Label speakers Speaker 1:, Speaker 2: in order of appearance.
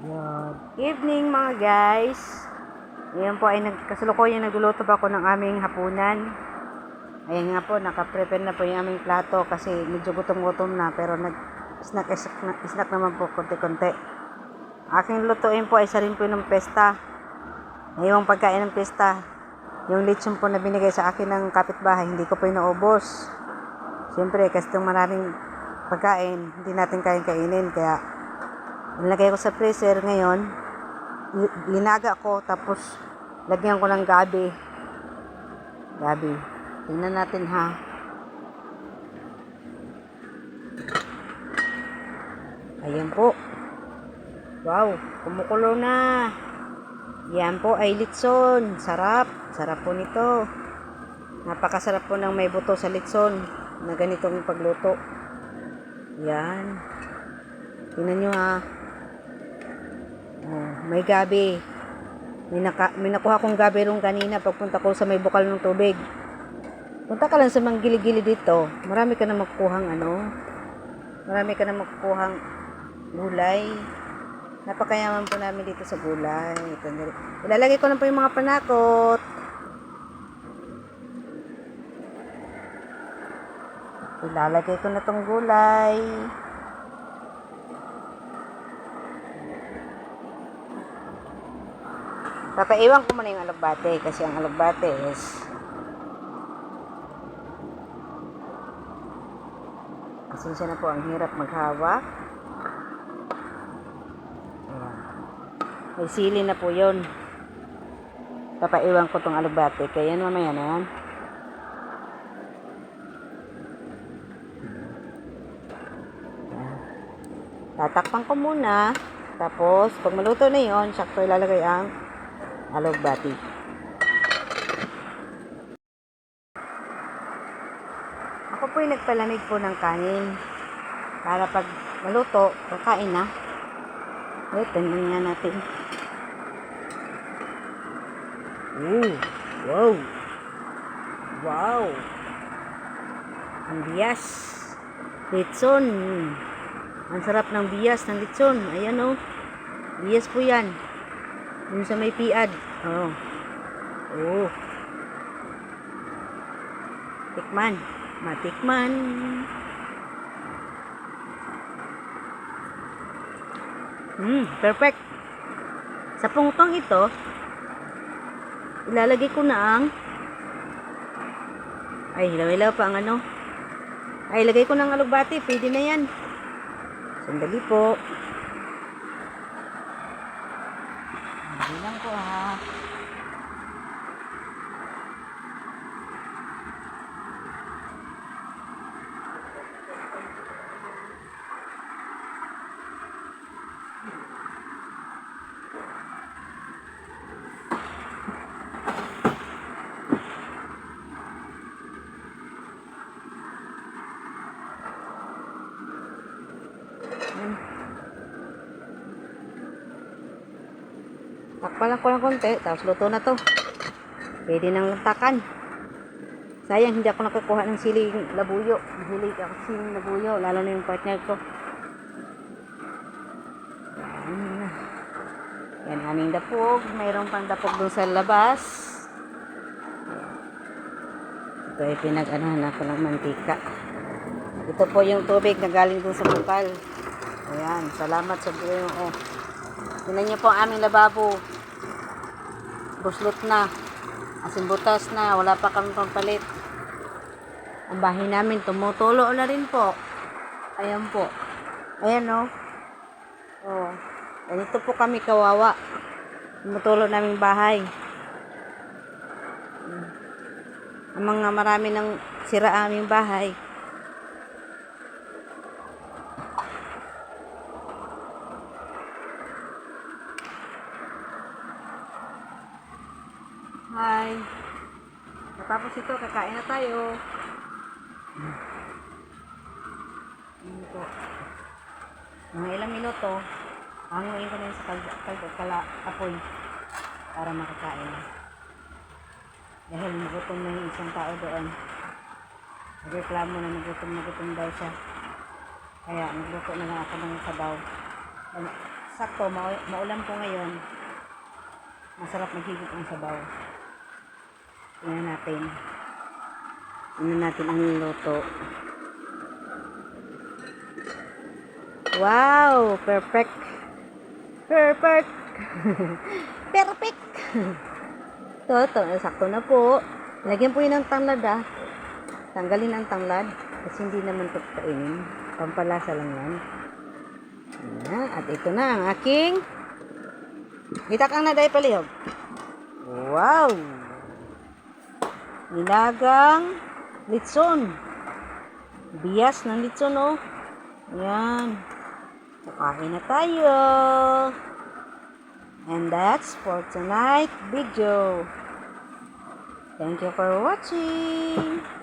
Speaker 1: Good evening mga guys. Ngayon po ay nagkasulukuyan nagluluto pa ako ng aming hapunan. Ayan nga po, nakaprepare na po yung aming plato kasi medyo gutom-gutom na pero nag snack, snack, na- snack naman po konti-konti. Aking lutuin po ay isa rin po ng pesta. Ngayong pagkain ng pesta, yung lechon po na binigay sa akin ng kapitbahay, hindi ko po inaubos. Siyempre, kasi maraming pagkain, hindi natin kayang kainin. Kaya, Nilagay ko sa freezer ngayon. li- Linaga ko tapos lagyan ko ng gabi. Gabi. Tingnan natin ha. Ayan po. Wow, kumukulo na. Yan po ay litson. Sarap. Sarap po nito. Napakasarap po ng may buto sa litson na ganitong pagluto. Yan. Tingnan nyo ha. Oh, may gabi. May, naka, may nakuha kong gabi rong kanina pagpunta ko sa may bukal ng tubig. Punta ka lang sa mga gili-gili dito. Marami ka na makukuhang ano. Marami ka na makukuhang gulay. Napakayaman po namin dito sa gulay. Ito, ilalagay ko na po yung mga panakot. Ilalagay ko na tong gulay. Papaiwan ko muna yung alagbate kasi ang alagbate is Pasensya na po, ang hirap maghawak. Ayan. May sili na po yun. Papaiwan ko tong alagbate. Kaya yan mamaya na yan. Tatakpan ko muna. Tapos, pag maluto na yon, sakto ilalagay ang alagbati. Ako po yung nagpalamig po ng kanin. Para pag maluto, kakain na. Wait, tingnan nga natin. Ooh, wow. Wow. Ang bias. Litson. Ang sarap ng bias ng litson. Ayan o. Oh. Bias po yan. Yung sa may piad. Oh. Oh. Tikman. Matikman. Hmm, perfect. Sa pungtong ito, ilalagay ko na ang ay, hilaw-hilaw pa ang ano. Ay, ilagay ko ng alugbati. Pwede na yan. Sandali po. Bilang ko ha. Takpan lang ko ng konti, tapos luto na to. Pwede nang takan. Sayang, hindi ako nakakuha ng siling labuyo. Hilig ako siling labuyo, lalo na yung partner ko. Yan. Aming dapog. Mayroon pang dapog dun sa labas. Ito ay pinag-anahan ako ng mantika. Ito po yung tubig na galing dun sa bukal. Ayan, salamat sa mo. Oh. Tingnan niyo po ang aming lababo. Buslot na. Asin butas na. Wala pa kami pampalit. Ang bahay namin tumutulo na rin po. Ayan po. Ayan o. Oh. oh. Ganito po kami kawawa. Tumutulo naming bahay. Ang mga marami ng sira aming bahay. Tapos ito, kakain na tayo. Ano po. Mga ilang minuto, hanguin ko na yun sa kalbo, kalbo, kala, apoy para makakain. Dahil nagutom na yung isang tao doon. Nagreklamo na nagutom na gutom daw siya. Kaya nagluto na lang ako ng sabaw. Ano, sakto, mau- maulam po ngayon. Masarap maghigit ang sabaw. Tingnan natin. Tingnan natin ang niluto. Wow! Perfect! Perfect! Perfect! Ito, ito. Sakto na po. Lagyan po yun ng tanglad ah. Tanggalin ang tanglad. Kasi hindi naman ito kainin. Pampalasa lang yan. Ayan. At ito na ang aking Itakang na dahil palihog. Wow! Nilagang litson. Bias ng litson, oh. Yan. Kakain na tayo. And that's for tonight video. Thank you for watching.